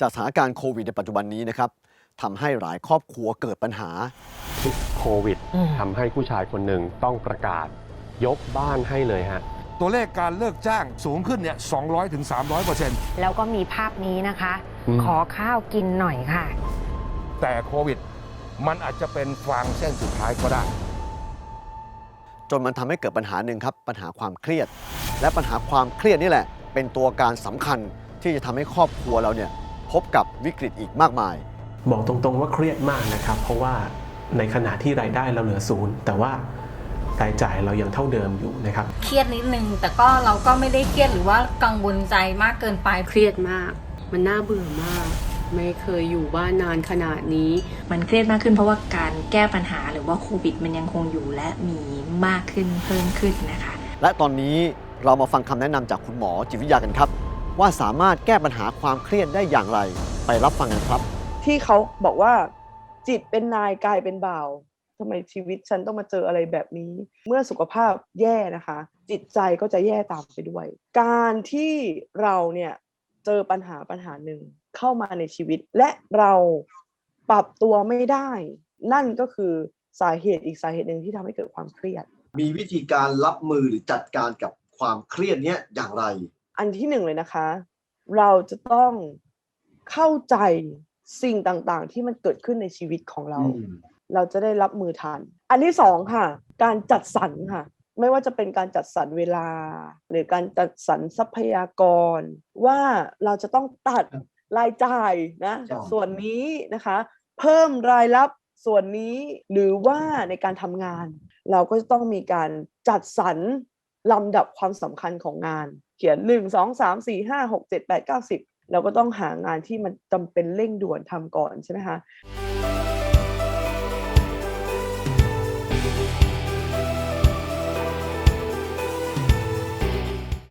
จากสถานการณ์โควิดในปัจจุบันนี้นะครับทำให้หลายครอบครัวเกิดปัญหา พิษโควิดอืมทำให้ผู้ชายคนหนึ่งต้องประกาศ ยกบ้านให้เลยฮะ ตัวเลขการเลิกจ้างสูงขึ้นเนี่ย 200ถึง300เปอร์เซ็นต์แล้วก็มีภาพนี้นะคะ อืม ขอข้าวกินหน่อยค่ะ แต่โควิด มันอาจจะเป็นฟางเส้นสุดท้ายก็ได้ จนมันทำให้เกิดปัญหาหนึ่งครับ ปัญหาความเครียด และปัญหาความเครียดนี่แหละ เป็นตัวการสำคัญที่จะทำให้ครอบครัวเราเนี่ย พบกับวิกฤตอีกมากมาย บอกตรงๆว่าเครียดมากนะครับ เพราะว่าในขณะที่รายได้เราเหลือศูนย์แต่ว่ารายจ่ายเรายังเท่าเดิมอยู่นะครับ เครียดนิดนึง แต่ก็เราก็ไม่ได้เครียดหรือว่ากังวลใจมากเกินไปเครียดมาก มันน่าเบื่อมาก ไม่เคยอยู่บ้านนานขนาดนี้ มันเครียดมากขึ้นเพราะว่าการแก้ปัญหาหรือว่าโควิด มันยังคงอยู่และมีมากขึ้นเพิ่มขึ้นนะคะ และตอนนี้เรามาฟังคำแนะนำจากคุณหมอจิตวิทยากันครับ ว่าสามารถแก้ปัญหาความเครียดได้อย่างไร ไปรับฟังกันครับ ที่เขาบอกว่าจิตเป็นนายกายเป็นบ่าวทำไมชีวิตฉันต้องมาเจออะไรแบบนี้ เมื่อสุขภาพแย่นะคะ จิตใจก็จะแย่ตามไปด้วย การที่เราเนี่ยเจอปัญหาปัญหาหนึ่งเข้ามาในชีวิต และเราปรับตัวไม่ได้ นั่นก็คือสาเหตุอีกสาเหตุหนึ่งที่ทำให้เกิดความเครียด มีวิธีการรับมือหรือจัดการกับความเครียดเนี้ยอย่างไร อันที่หนึ่งเลยนะคะ เราจะต้องเข้าใจสิ่งต่างๆ ที่มันเกิดขึ้นในชีวิตของเรา เราจะได้รับมือทัน อันที่สองค่ะ การจัดสรรค่ะ ไม่ว่าจะเป็นการจัดสรรเวลา หรือการจัดสรรทรัพยากร ว่าเราจะต้องตัดรายจ่ายนะจ้ะส่วนนี้นะคะ เพิ่มรายรับส่วนนี้หรือว่าในการทำงาน เราก็จะต้องมีการจัดสรร ลำดับความสำคัญของงาน เขียน1 2 3 4 5 6 7 8 9 10เราก็ต้องหางานที่มันจำเป็นเร่งด่วนทำก่อนใช่ไหมคะ